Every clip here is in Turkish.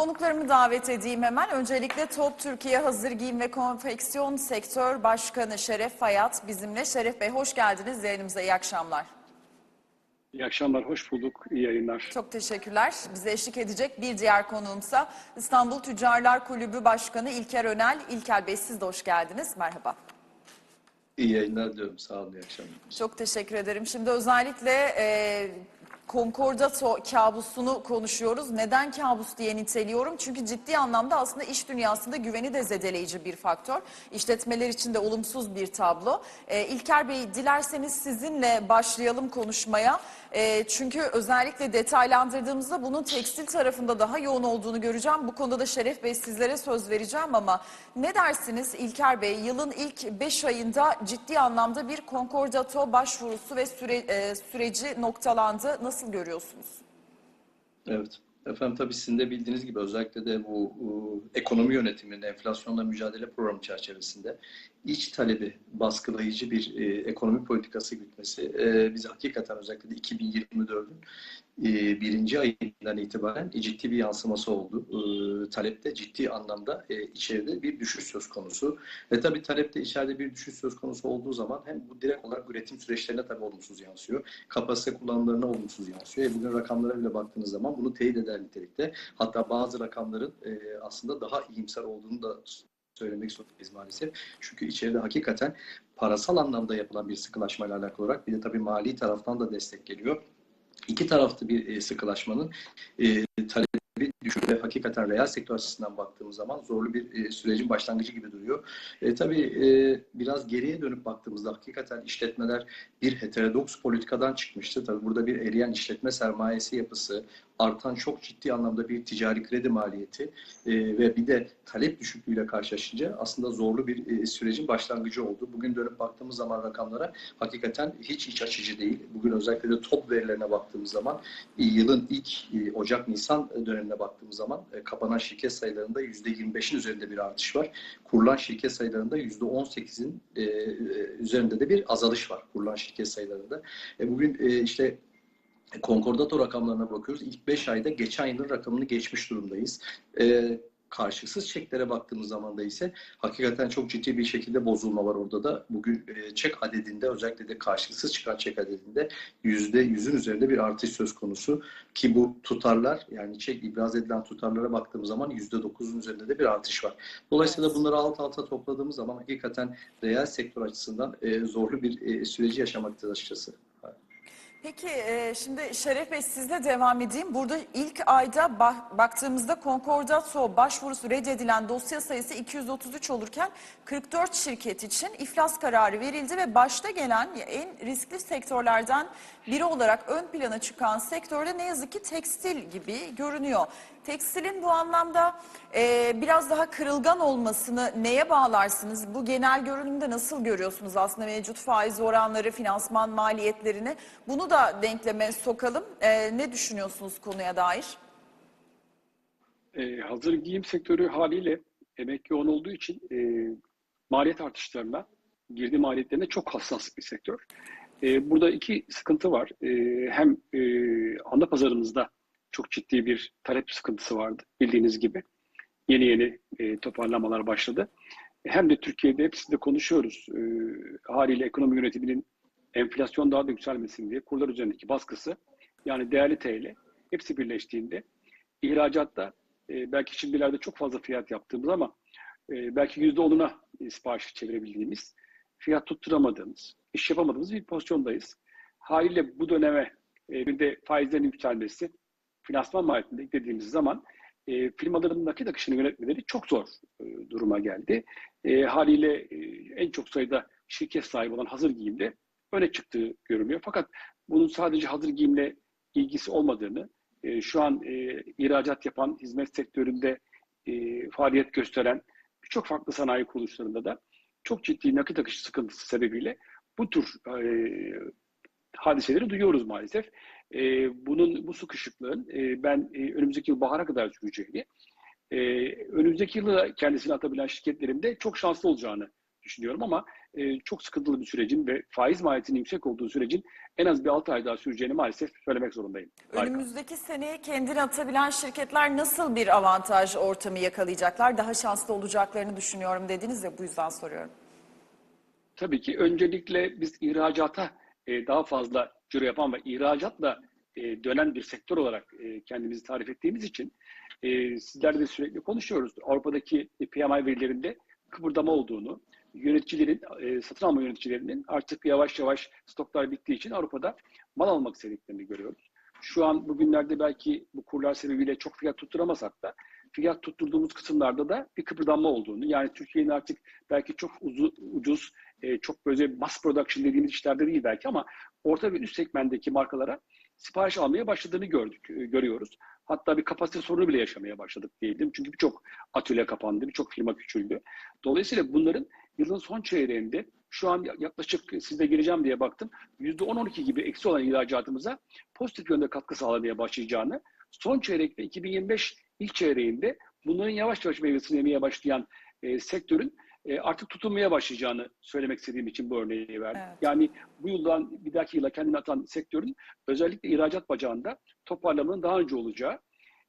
Konuklarımı davet edeyim hemen. Öncelikle Top Türkiye Hazır Giyim ve Konfeksiyon Sektör Başkanı Şeref Fayat bizimle. Şeref Bey hoş geldiniz yayınımıza. İyi akşamlar. İyi akşamlar, hoş bulduk. İyi yayınlar. Çok teşekkürler. Bize eşlik edecek bir diğer konuğumsa İstanbul Tüccarlar Kulübü Başkanı İlker Önel. İlker Bey siz de hoş geldiniz. Merhaba. İyi yayınlar diyorum. Sağ olun, iyi akşamlar. Çok teşekkür ederim. Şimdi özellikle e, konkordato kabusunu konuşuyoruz. Neden kabus diye niteliyorum? Çünkü ciddi anlamda aslında iş dünyasında güveni de zedeleyici bir faktör. İşletmeler için de olumsuz bir tablo. E, İlker Bey dilerseniz sizinle başlayalım konuşmaya. E, çünkü özellikle detaylandırdığımızda bunun tekstil tarafında daha yoğun olduğunu göreceğim. Bu konuda da Şeref Bey sizlere söz vereceğim ama ne dersiniz İlker Bey? Yılın ilk 5 ayında ciddi anlamda bir konkordato başvurusu ve süre, e, süreci noktalandı. Nasıl görüyorsunuz? Evet. Efendim tabii sizin de bildiğiniz gibi özellikle de bu, bu ekonomi yönetiminin enflasyonla mücadele programı çerçevesinde iç talebi baskılayıcı bir e, ekonomi politikası gütmesi e, bize hakikaten özellikle de 2024'ün e, birinci ayından itibaren ciddi bir yansıması oldu. E, talepte ciddi anlamda e, içeride bir düşüş söz konusu. Ve tabii talepte içeride bir düşüş söz konusu olduğu zaman hem bu direkt olarak üretim süreçlerine tabii olumsuz yansıyor. Kapasite kullanımlarına olumsuz yansıyor. E, bugün rakamlara bile baktığınız zaman bunu teyit eder nitelikte. Hatta bazı rakamların e, aslında daha iyimser olduğunu da söylemek zorundayız maalesef. Çünkü içeride hakikaten parasal anlamda yapılan bir sıkılaşmayla alakalı olarak bir de tabii mali taraftan da destek geliyor. İki taraflı bir e, sıkılaşmanın e, talebi düşük hakikaten reel sektör açısından baktığımız zaman zorlu bir e, sürecin başlangıcı gibi duruyor. E, tabii e, biraz geriye dönüp baktığımızda hakikaten işletmeler bir heterodoks politikadan çıkmıştı. Tabii burada bir eriyen işletme sermayesi yapısı, artan çok ciddi anlamda bir ticari kredi maliyeti e, ve bir de talep düşüklüğüyle karşılaşınca aslında zorlu bir e, sürecin başlangıcı oldu. Bugün dönüp baktığımız zaman rakamlara hakikaten hiç iç açıcı değil. Bugün özellikle de top verilerine baktığımız zaman e, yılın ilk e, Ocak-Nisan dönemine baktığımız zaman e, kapanan şirket sayılarında %25'in üzerinde bir artış var. Kurulan şirket sayılarında %18'in e, e, üzerinde de bir azalış var kurulan şirket sayılarında. E, bugün e, işte Konkordato rakamlarına bakıyoruz. İlk 5 ayda geçen yılın rakamını geçmiş durumdayız. Ee, karşılıksız çeklere baktığımız zaman da ise hakikaten çok ciddi bir şekilde bozulma var orada da. Bugün e, çek adedinde özellikle de karşılıksız çıkan çek adedinde yüzde yüzün üzerinde bir artış söz konusu. Ki bu tutarlar yani çek ibraz edilen tutarlara baktığımız zaman yüzde dokuzun üzerinde de bir artış var. Dolayısıyla bunları alt alta topladığımız zaman hakikaten reel sektör açısından e, zorlu bir e, süreci yaşamaktayız açıkçası. Peki e, şimdi Şeref Bey sizle devam edeyim. Burada ilk ayda ba- baktığımızda konkordato başvurusu reddedilen dosya sayısı 233 olurken 44 şirket için iflas kararı verildi ve başta gelen en riskli sektörlerden biri olarak ön plana çıkan sektörde ne yazık ki tekstil gibi görünüyor. Tekstilin bu anlamda e, biraz daha kırılgan olmasını neye bağlarsınız? Bu genel görünümde nasıl görüyorsunuz aslında mevcut faiz oranları, finansman maliyetlerini? Bunu da denkleme sokalım. E, ne düşünüyorsunuz konuya dair? Ee, hazır giyim sektörü haliyle emek yoğun olduğu için e, maliyet artışlarına, girdi maliyetlerine çok hassas bir sektör. E, burada iki sıkıntı var. E, hem e, ana pazarımızda çok ciddi bir talep sıkıntısı vardı bildiğiniz gibi. Yeni yeni e, toparlamalar başladı. Hem de Türkiye'de hepsinde konuşuyoruz. Haliyle ekonomi yönetiminin enflasyon daha da yükselmesin diye kurlar üzerindeki baskısı yani değerli TL hepsi birleştiğinde ihracatta e, belki şimdilerde çok fazla fiyat yaptığımız ama belki yüzde onuna sipariş çevirebildiğimiz, fiyat tutturamadığımız, iş yapamadığımız bir pozisyondayız. Haliyle bu döneme e, bir de faizlerin yükselmesi, finansman maliyetinde dediğimiz zaman e, firmaların nakit akışını yönetmeleri çok zor e, duruma geldi. E, haliyle e, en çok sayıda şirket sahibi olan hazır giyimde öne çıktığı görünüyor. Fakat bunun sadece hazır giyimle ilgisi olmadığını, e, şu an e, ihracat yapan, hizmet sektöründe e, faaliyet gösteren birçok farklı sanayi kuruluşlarında da çok ciddi nakit akışı sıkıntısı sebebiyle bu tür e, hadiseleri duyuyoruz maalesef. E, bunun bu sıkışıklığın e, ben e, önümüzdeki yıl bahara kadar süreceğini, e, önümüzdeki yılı kendisini atabilen şirketlerin de çok şanslı olacağını düşünüyorum ama e, çok sıkıntılı bir sürecin ve faiz maliyetinin yüksek olduğu sürecin en az bir 6 ay daha süreceğini maalesef söylemek zorundayım. Harika. Önümüzdeki seneye kendini atabilen şirketler nasıl bir avantaj ortamı yakalayacaklar? Daha şanslı olacaklarını düşünüyorum dediniz ya bu yüzden soruyorum. Tabii ki öncelikle biz ihracata e, daha fazla ciro yapan ve ihracatla e, dönen bir sektör olarak e, kendimizi tarif ettiğimiz için e, sizlerle sürekli konuşuyoruz. Avrupa'daki PMI verilerinde kıpırdama olduğunu, yöneticilerin, e, satın alma yöneticilerinin artık yavaş yavaş stoklar bittiği için Avrupa'da mal almak istediklerini görüyoruz. Şu an bugünlerde belki bu kurlar sebebiyle çok fiyat tutturamasak da fiyat tutturduğumuz kısımlarda da bir kıpırdanma olduğunu, yani Türkiye'nin artık belki çok uzu, ucuz, e, çok böyle mass production dediğimiz işlerde değil belki ama orta ve üst segmentteki markalara sipariş almaya başladığını gördük, e, görüyoruz. Hatta bir kapasite sorunu bile yaşamaya başladık diyebilirim. Çünkü birçok atölye kapandı, birçok firma küçüldü. Dolayısıyla bunların yılın son çeyreğinde şu an yaklaşık sizde gireceğim diye baktım. %10-12 gibi eksi olan ihracatımıza pozitif yönde katkı sağlamaya başlayacağını, son çeyrekte 2025 ilk çeyreğinde bunların yavaş yavaş meyvesini yemeye başlayan e, sektörün e, artık tutunmaya başlayacağını söylemek istediğim için bu örneği verdim. Evet. Yani bu yıldan bir dahaki yıla kendini atan sektörün özellikle ihracat bacağında toparlamanın daha önce olacağı,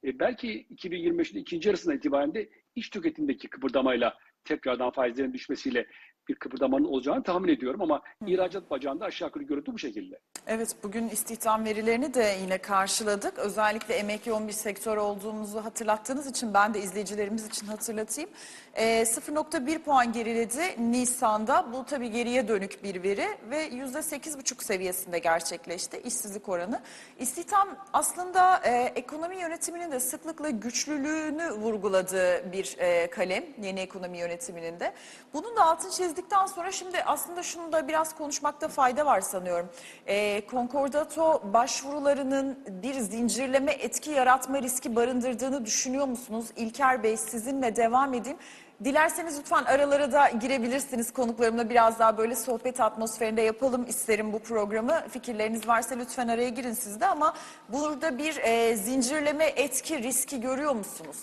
e, belki 2025'in ikinci yarısından itibaren de iç tüketimdeki kıpırdamayla tekrardan faizlerin düşmesiyle bir kıpırdamanın olacağını tahmin ediyorum ama ihracat bacağında aşağı yukarı görüntü bu şekilde. Evet bugün istihdam verilerini de yine karşıladık. Özellikle emek yoğun bir sektör olduğumuzu hatırlattığınız için ben de izleyicilerimiz için hatırlatayım. Ee, 0.1 puan geriledi Nisan'da. Bu tabii geriye dönük bir veri ve %8,5 seviyesinde gerçekleşti işsizlik oranı. İstihdam aslında e, ekonomi yönetiminin de sıklıkla güçlülüğünü vurguladığı bir e, kalem yeni ekonomi yönetiminin de. Bunun da altını çizdikten sonra şimdi aslında şunu da biraz konuşmakta fayda var sanıyorum. E, Concordato başvurularının bir zincirleme etki yaratma riski barındırdığını düşünüyor musunuz? İlker Bey sizinle devam edeyim. Dilerseniz lütfen aralara da girebilirsiniz. Konuklarımla biraz daha böyle sohbet atmosferinde yapalım isterim bu programı. Fikirleriniz varsa lütfen araya girin siz de ama burada bir e, zincirleme etki riski görüyor musunuz?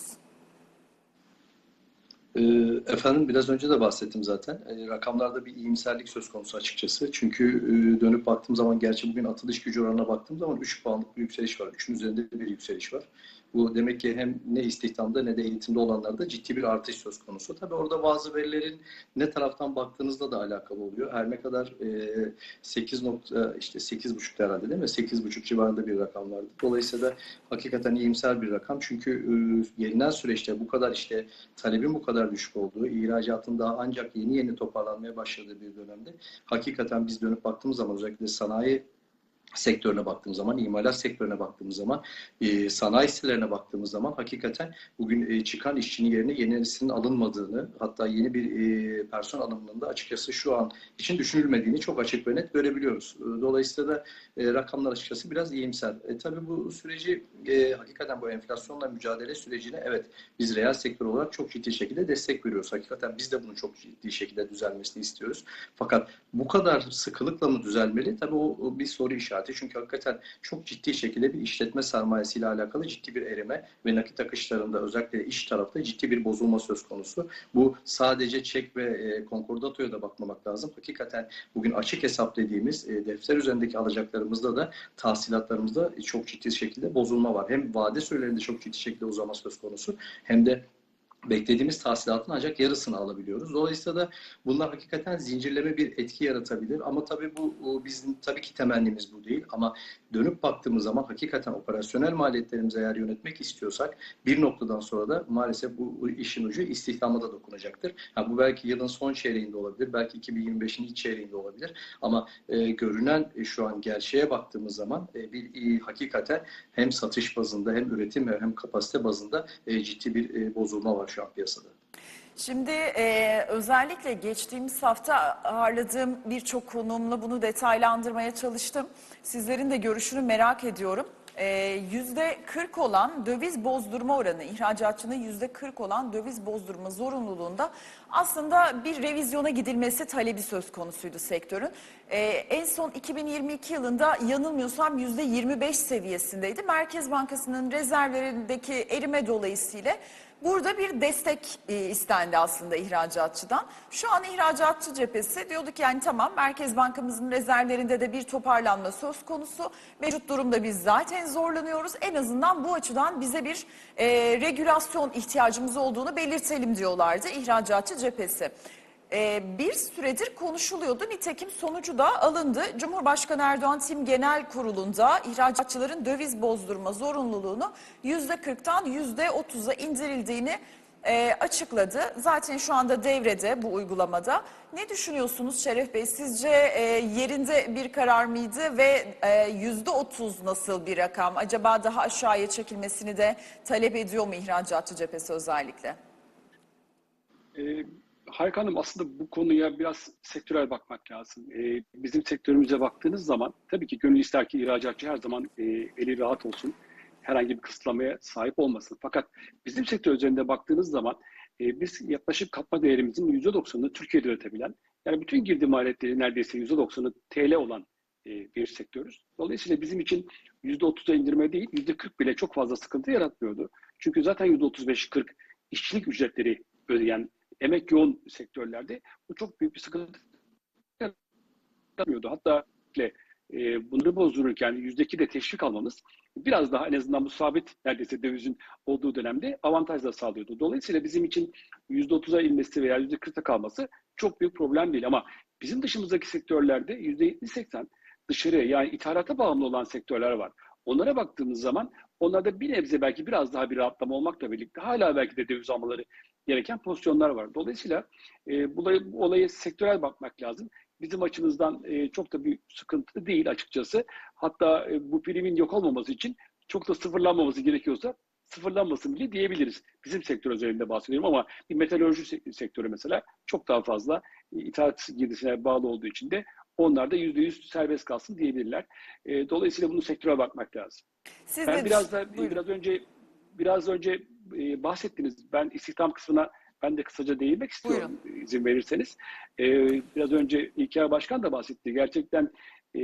Ee, Efendim biraz önce de bahsettim zaten. Ee, Rakamlarda bir iyimserlik söz konusu açıkçası. Çünkü e, dönüp baktığım zaman gerçi bugün atılış gücü oranına baktığım zaman 3 puanlık bir yükseliş var. 3'ün üzerinde bir yükseliş var. Bu demek ki hem ne istihdamda ne de eğitimde olanlarda ciddi bir artış söz konusu. Tabii orada bazı verilerin ne taraftan baktığınızda da alakalı oluyor. Her ne kadar e, 8 nokta işte 8,5 herhalde değil mi? 8,5 civarında bir rakam vardı. Dolayısıyla hakikaten iyimser bir rakam. Çünkü e, gelinen süreçte bu kadar işte talebin bu kadar düşük olduğu, ihracatın daha ancak yeni yeni toparlanmaya başladığı bir dönemde hakikaten biz dönüp baktığımız zaman özellikle sanayi sektörüne baktığımız zaman, imalat sektörüne baktığımız zaman, e, sanayi sitelerine baktığımız zaman hakikaten bugün e, çıkan işçinin yerine yenisinin alınmadığını, hatta yeni bir e, personel alımının da açıkçası şu an için düşünülmediğini çok açık ve net görebiliyoruz. E, Dolayısıyla da e, rakamlar açıkçası biraz iyimser. E, tabii bu süreci e, hakikaten bu enflasyonla mücadele sürecine evet biz reel sektör olarak çok ciddi şekilde destek veriyoruz. Hakikaten biz de bunu çok ciddi şekilde düzelmesini istiyoruz. Fakat bu kadar sıkılıkla mı düzelmeli? Tabii o bir soru işareti. Çünkü hakikaten çok ciddi şekilde bir işletme sermayesiyle alakalı ciddi bir erime ve nakit akışlarında özellikle iş tarafta ciddi bir bozulma söz konusu. Bu sadece çek ve e, konkordatoya da bakmamak lazım. Hakikaten bugün açık hesap dediğimiz e, defter üzerindeki alacaklarımızda da tahsilatlarımızda çok ciddi şekilde bozulma var. Hem vade sürelerinde çok ciddi şekilde uzama söz konusu hem de beklediğimiz tahsilatın ancak yarısını alabiliyoruz. Dolayısıyla da bunlar hakikaten zincirleme bir etki yaratabilir. Ama tabii bu bizim tabii ki temennimiz bu değil. Ama dönüp baktığımız zaman hakikaten operasyonel maliyetlerimizi eğer yönetmek istiyorsak bir noktadan sonra da maalesef bu, işin ucu istihdama da dokunacaktır. Ha, bu belki yılın son çeyreğinde olabilir. Belki 2025'in ilk çeyreğinde olabilir. Ama e, görünen e, şu an gerçeğe baktığımız zaman e, bir e, hakikaten hem satış bazında hem üretim hem kapasite bazında e, ciddi bir e, bozulma var şu an piyasada. Şimdi e, özellikle geçtiğimiz hafta ağırladığım birçok konuğumla bunu detaylandırmaya çalıştım. Sizlerin de görüşünü merak ediyorum. E, Yüzde 40 olan döviz bozdurma oranı, ihracatçının yüzde 40 olan döviz bozdurma zorunluluğunda aslında bir revizyona gidilmesi talebi söz konusuydu sektörün. E, en son 2022 yılında yanılmıyorsam yüzde 25 seviyesindeydi. Merkez Bankası'nın rezervlerindeki erime dolayısıyla Burada bir destek e, istendi aslında ihracatçıdan. Şu an ihracatçı cephesi diyordu ki yani tamam Merkez Bankamızın rezervlerinde de bir toparlanma söz konusu. Mevcut durumda biz zaten zorlanıyoruz. En azından bu açıdan bize bir e, regülasyon ihtiyacımız olduğunu belirtelim diyorlardı ihracatçı cephesi. Ee, bir süredir konuşuluyordu. Nitekim sonucu da alındı. Cumhurbaşkanı Erdoğan Tim Genel Kurulu'nda ihracatçıların döviz bozdurma zorunluluğunu %40'tan %30'a indirildiğini e, açıkladı. Zaten şu anda devrede bu uygulamada. Ne düşünüyorsunuz Şeref Bey? Sizce e, yerinde bir karar mıydı ve e, %30 nasıl bir rakam? Acaba daha aşağıya çekilmesini de talep ediyor mu ihracatçı cephesi özellikle? Ee, Harika Hanım aslında bu konuya biraz sektörel bakmak lazım. Ee, bizim sektörümüze baktığınız zaman tabii ki gönül ister ki ihracatçı her zaman e, eli rahat olsun. Herhangi bir kısıtlamaya sahip olmasın. Fakat bizim sektör üzerinde baktığınız zaman e, biz yaklaşık katma değerimizin %90'ını Türkiye'de üretebilen, yani bütün girdi maliyetleri neredeyse %90'ı TL olan e, bir sektörüz. Dolayısıyla bizim için %30'a indirme değil, %40 bile çok fazla sıkıntı yaratmıyordu. Çünkü zaten %35-40 işçilik ücretleri ödeyen emek yoğun sektörlerde bu çok büyük bir sıkıntı yaratmıyordu. Hatta e, bunları bozdururken yüzdeki de teşvik almamız biraz daha en azından bu sabit neredeyse dövizin olduğu dönemde avantaj da sağlıyordu. Dolayısıyla bizim için %30'a inmesi veya %40'a kalması çok büyük problem değil. Ama bizim dışımızdaki sektörlerde %70-80 dışarıya yani ithalata bağımlı olan sektörler var. Onlara baktığımız zaman onlarda bir nebze belki biraz daha bir rahatlama olmakla birlikte hala belki de döviz almaları gereken pozisyonlar var. Dolayısıyla e, bu, olayı, bu olaya sektörel bakmak lazım. Bizim açımızdan e, çok da bir sıkıntı değil açıkçası. Hatta e, bu primin yok olmaması için çok da sıfırlanmaması gerekiyorsa sıfırlanmasın bile diyebiliriz. Bizim sektör özelinde bahsediyorum ama bir metalurji sektörü mesela çok daha fazla e, ithalat girdisine bağlı olduğu için de onlar da %100 serbest kalsın diyebilirler. E, dolayısıyla bunu sektöre bakmak lazım. Siz ben de biraz da Buyurun. biraz önce biraz önce e, bahsettiniz. Ben istihdam kısmına ben de kısaca değinmek istiyorum izin verirseniz. E, biraz önce İlker Başkan da bahsetti. Gerçekten e,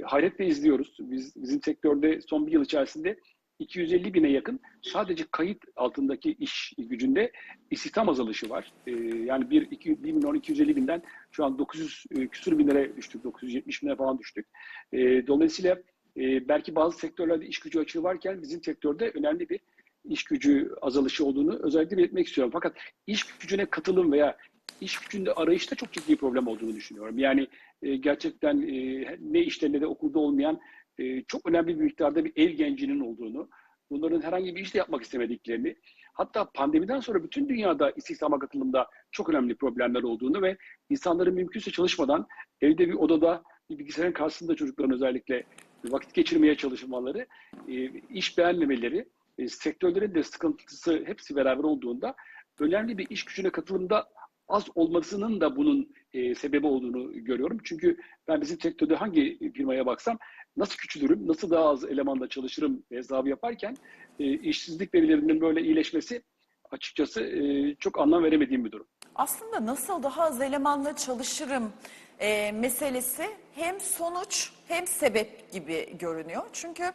hayretle izliyoruz. Biz bizim sektörde son bir yıl içerisinde 250 bine yakın sadece kayıt altındaki iş gücünde istihdam azalışı var. E, yani 1, 2, 1 milyon 250 binden şu an 900 e, küsur binlere düştük. 970 bine falan düştük. E, dolayısıyla e, belki bazı sektörlerde iş gücü açığı varken bizim sektörde önemli bir iş gücü azalışı olduğunu özellikle belirtmek istiyorum. Fakat iş gücüne katılım veya iş gücünde arayışta çok ciddi problem olduğunu düşünüyorum. Yani e, gerçekten e, ne işte de okulda olmayan e, çok önemli bir miktarda bir ev gencinin olduğunu, bunların herhangi bir işte yapmak istemediklerini, hatta pandemiden sonra bütün dünyada istihdama katılımda çok önemli problemler olduğunu ve insanların mümkünse çalışmadan evde bir odada bir bilgisayarın karşısında çocukların özellikle vakit geçirmeye çalışmaları, e, iş beğenmemeleri, e, sektörlerin de sıkıntısı hepsi beraber olduğunda önemli bir iş gücüne katılımda az olmasının da bunun e, sebebi olduğunu görüyorum. Çünkü ben bizim sektörde hangi firmaya baksam nasıl küçülürüm, nasıl daha az elemanla çalışırım hesabı yaparken e, işsizlik verilerinin böyle iyileşmesi açıkçası e, çok anlam veremediğim bir durum. Aslında nasıl daha az elemanla çalışırım e, meselesi hem sonuç hem sebep gibi görünüyor. Çünkü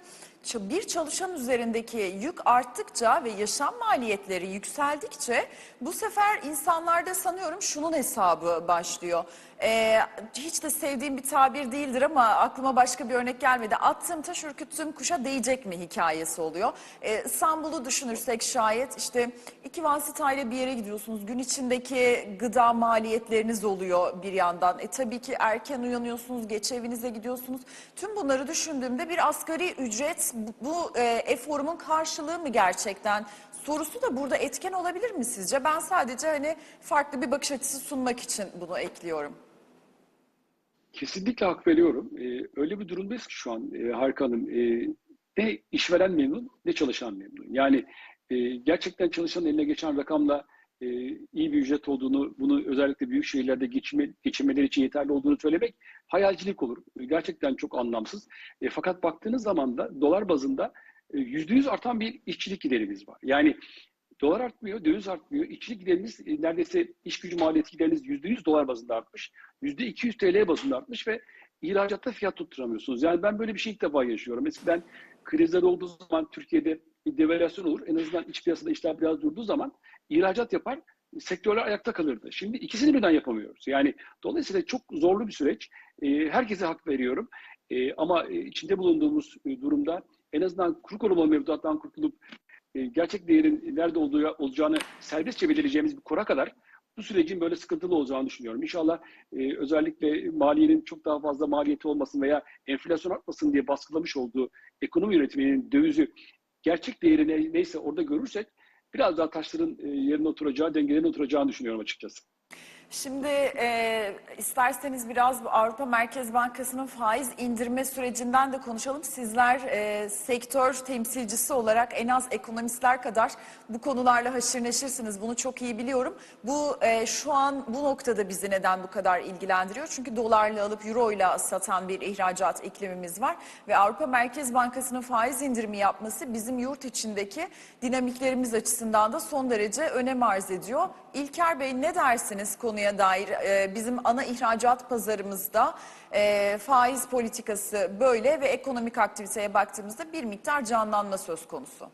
bir çalışan üzerindeki yük arttıkça ve yaşam maliyetleri yükseldikçe bu sefer insanlarda sanıyorum şunun hesabı başlıyor. E, hiç de sevdiğim bir tabir değildir ama aklıma başka bir örnek gelmedi. Attığım taş ürküttüğüm kuşa değecek mi hikayesi oluyor. E, İstanbul'u düşünürsek şayet işte iki vasıtayla bir yere gidiyorsunuz. Gün içindeki gıda maliyetleriniz oluyor bir yandan. E tabii ki erken uyanıyorsunuz, geç evinize gidiyorsunuz. Tüm bunları düşündüğümde bir asgari ücret bu, bu e, eforumun karşılığı mı gerçekten? Sorusu da burada etken olabilir mi sizce? Ben sadece hani farklı bir bakış açısı sunmak için bunu ekliyorum. Kesinlikle hak veriyorum. Ee, öyle bir durumdayız ki şu an e, Harika Hanım. E, ne işveren memnun ne çalışan memnun. Yani e, gerçekten çalışanın eline geçen rakamla e, iyi bir ücret olduğunu, bunu özellikle büyük şehirlerde geçinme, geçinmeleri için yeterli olduğunu söylemek hayalcilik olur. Gerçekten çok anlamsız. E, fakat baktığınız zaman da dolar bazında e, yüzde yüz artan bir işçilik giderimiz var. Yani dolar artmıyor, döviz artmıyor. İşçilik gideriniz e, neredeyse iş gücü maliyeti gideriniz yüzde yüz dolar bazında artmış. Yüzde 200 TL bazında artmış ve ihracatta fiyat tutturamıyorsunuz. Yani ben böyle bir şey ilk defa yaşıyorum. Eskiden krizler olduğu zaman Türkiye'de devalüasyon olur. En azından iç piyasada işler biraz durduğu zaman ihracat yapar, sektörler ayakta kalırdı. Şimdi ikisini birden yapamıyoruz. Yani dolayısıyla çok zorlu bir süreç. E, herkese hak veriyorum. E, ama e, içinde bulunduğumuz e, durumda en azından kuru koruma mevduattan kurtulup e, gerçek değerin nerede olduğu, olacağını serbestçe belirleyeceğimiz bir kura kadar bu sürecin böyle sıkıntılı olacağını düşünüyorum. İnşallah e, özellikle maliyenin çok daha fazla maliyeti olmasın veya enflasyon artmasın diye baskılamış olduğu ekonomi yönetiminin dövizi gerçek değeri ne- neyse orada görürsek biraz daha taşların e, yerine oturacağı, dengelerine oturacağını düşünüyorum açıkçası. Şimdi e, isterseniz biraz Avrupa Merkez Bankası'nın faiz indirme sürecinden de konuşalım. Sizler e, sektör temsilcisi olarak en az ekonomistler kadar bu konularla haşır neşirsiniz. Bunu çok iyi biliyorum. Bu e, şu an bu noktada bizi neden bu kadar ilgilendiriyor? Çünkü dolarla alıp euroyla satan bir ihracat iklimimiz var ve Avrupa Merkez Bankası'nın faiz indirimi yapması bizim yurt içindeki dinamiklerimiz açısından da son derece önem arz ediyor. İlker Bey ne dersiniz konuya dair? Ee, bizim ana ihracat pazarımızda e, faiz politikası böyle ve ekonomik aktiviteye baktığımızda bir miktar canlanma söz konusu.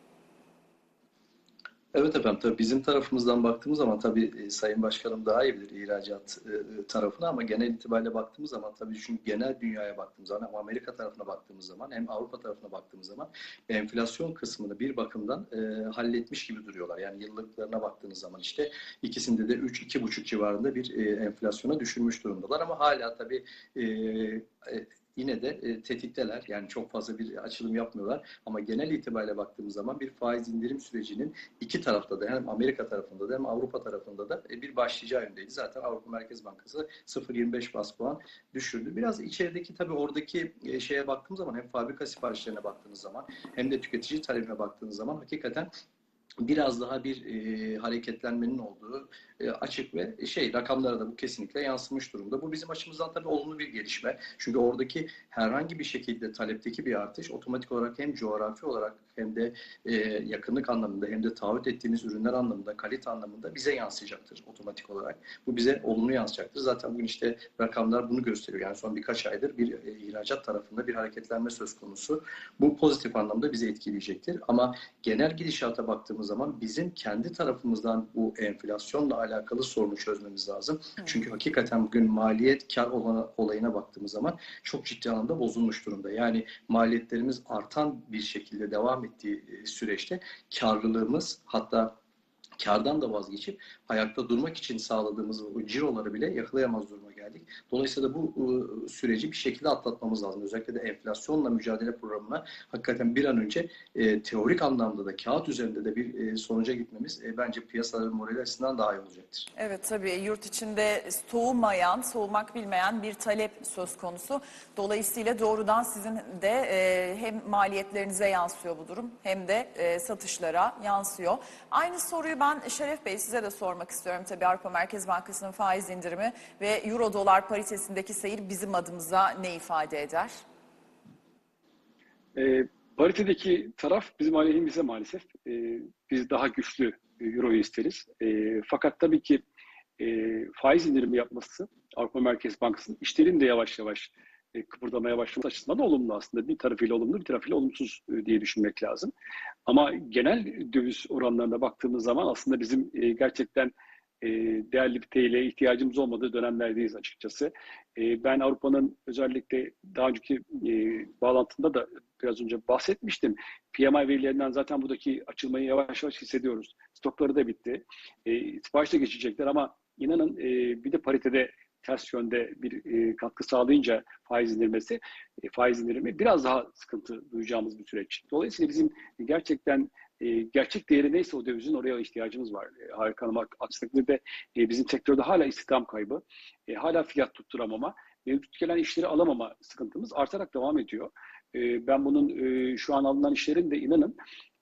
Evet efendim tabii bizim tarafımızdan baktığımız zaman tabii e, Sayın Başkanım daha iyi bilir ihracat e, tarafını ama genel itibariyle baktığımız zaman tabii çünkü genel dünyaya baktığımız zaman hem Amerika tarafına baktığımız zaman hem Avrupa tarafına baktığımız zaman enflasyon kısmını bir bakımdan e, halletmiş gibi duruyorlar. Yani yıllıklarına baktığınız zaman işte ikisinde de 3-2,5 civarında bir e, enflasyona düşürmüş durumdalar ama hala tabii e, e, yine de e, tetikteler. Yani çok fazla bir açılım yapmıyorlar. Ama genel itibariyle baktığımız zaman bir faiz indirim sürecinin iki tarafta da hem Amerika tarafında da hem Avrupa tarafında da e, bir başlayacağı yöndeydi. Zaten Avrupa Merkez Bankası 0.25 bas puan düşürdü. Biraz içerideki tabii oradaki e, şeye baktığımız zaman hem fabrika siparişlerine baktığınız zaman hem de tüketici talebine baktığınız zaman hakikaten biraz daha bir e, hareketlenmenin olduğu e, açık ve şey rakamlara da bu kesinlikle yansımış durumda. Bu bizim açımızdan tabii olumlu bir gelişme. Çünkü oradaki herhangi bir şekilde talepteki bir artış otomatik olarak hem coğrafi olarak hem de e, yakınlık anlamında hem de taahhüt ettiğimiz ürünler anlamında, kalite anlamında bize yansıyacaktır otomatik olarak. Bu bize olumlu yansıyacaktır. Zaten bugün işte rakamlar bunu gösteriyor. Yani son birkaç aydır bir e, ihracat tarafında bir hareketlenme söz konusu. Bu pozitif anlamda bizi etkileyecektir. Ama genel gidişata baktığımız zaman bizim kendi tarafımızdan bu enflasyonla alakalı sorunu çözmemiz lazım. Çünkü hakikaten bugün maliyet kar olana- olayına baktığımız zaman çok ciddi anlamda bozulmuş durumda. Yani maliyetlerimiz artan bir şekilde devam ettiği e, süreçte karlılığımız hatta kardan da vazgeçip ayakta durmak için sağladığımız o ciroları bile yakalayamaz duruma geldik. Dolayısıyla bu e, süreci bir şekilde atlatmamız lazım. Özellikle de enflasyonla mücadele programına hakikaten bir an önce e, teorik anlamda da kağıt üzerinde de bir e, sonuca gitmemiz e, bence piyasaların morali açısından daha iyi olacaktır. Evet tabii yurt içinde soğumayan, soğumak bilmeyen bir talep söz konusu. Dolayısıyla doğrudan sizin de e, hem maliyetlerinize yansıyor bu durum hem de e, satışlara yansıyor. Aynı soruyu ben Şeref Bey size de sormak istiyorum. Tabii Avrupa Merkez Bankası'nın faiz indirimi ve euro dolar paritesindeki seyir bizim adımıza ne ifade eder? E, paritedeki taraf bizim aleyhimize maalesef. E, biz daha güçlü Euro'yu isteriz. E, fakat tabii ki e, faiz indirimi yapması Avrupa Merkez Bankası'nın işlerin de yavaş yavaş e, kıpırdamaya başlaması açısından da olumlu aslında. Bir tarafıyla olumlu, bir tarafıyla olumsuz e, diye düşünmek lazım. Ama genel döviz oranlarına baktığımız zaman aslında bizim e, gerçekten e, değerli bir TL ihtiyacımız olmadığı dönemlerdeyiz açıkçası. E, ben Avrupa'nın özellikle daha önceki e, bağlantında da biraz önce bahsetmiştim. PMI verilerinden zaten buradaki açılmayı yavaş yavaş hissediyoruz. Stokları da bitti. E, sipariş de geçecekler ama inanın e, bir de paritede ters yönde bir katkı sağlayınca faiz indirmesi, faiz indirimi biraz daha sıkıntı duyacağımız bir süreç. Dolayısıyla bizim gerçekten e, gerçek değeri neyse o dövizin oraya ihtiyacımız var. E, harika Hanım aksi takdirde e, bizim sektörde hala istihdam kaybı, e, hala fiyat tutturamama, mevcut gelen işleri alamama sıkıntımız artarak devam ediyor. E, ben bunun e, şu an alınan işlerin de inanın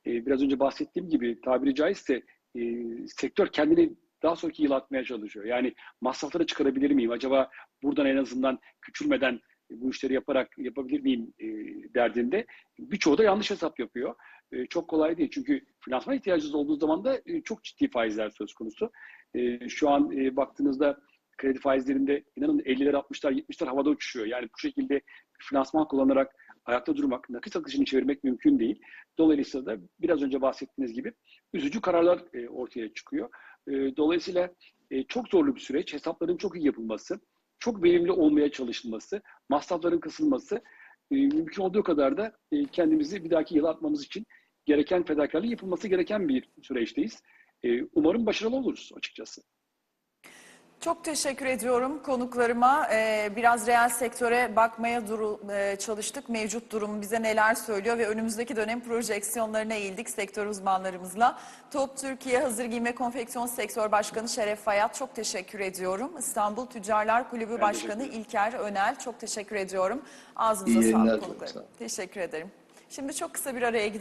e, biraz önce bahsettiğim gibi tabiri caizse e, sektör kendini daha sonraki yıl atmaya çalışıyor. Yani masrafları çıkarabilir miyim? Acaba buradan en azından küçülmeden bu işleri yaparak yapabilir miyim e, derdinde birçoğu da yanlış hesap yapıyor. E, çok kolay değil çünkü finansman ihtiyacınız olduğu zaman da e, çok ciddi faizler söz konusu. E, şu an baktığınızda kredi faizlerinde inanın 50'ler 60'lar 70'ler havada uçuşuyor. Yani bu şekilde finansman kullanarak ayakta durmak, nakit akışını çevirmek mümkün değil. Dolayısıyla da biraz önce bahsettiğiniz gibi üzücü kararlar ortaya çıkıyor. Dolayısıyla çok zorlu bir süreç. Hesapların çok iyi yapılması, çok verimli olmaya çalışılması, masrafların kısılması, mümkün olduğu kadar da kendimizi bir dahaki yıla atmamız için gereken fedakarlığı yapılması gereken bir süreçteyiz. E, umarım başarılı oluruz açıkçası. Çok teşekkür ediyorum konuklarıma. Ee, biraz reel sektöre bakmaya duru- e, çalıştık. Mevcut durum bize neler söylüyor ve önümüzdeki dönem projeksiyonlarına eğildik sektör uzmanlarımızla. Top Türkiye Hazır Giyme Konfeksiyon Sektör Başkanı Şeref Fayat çok teşekkür ediyorum. İstanbul Tüccarlar Kulübü Ben Başkanı. İlker Önel çok teşekkür ediyorum. Ağzınıza sağlık konuklarım. Sağ. Teşekkür ederim. Şimdi çok kısa bir araya gidiyoruz.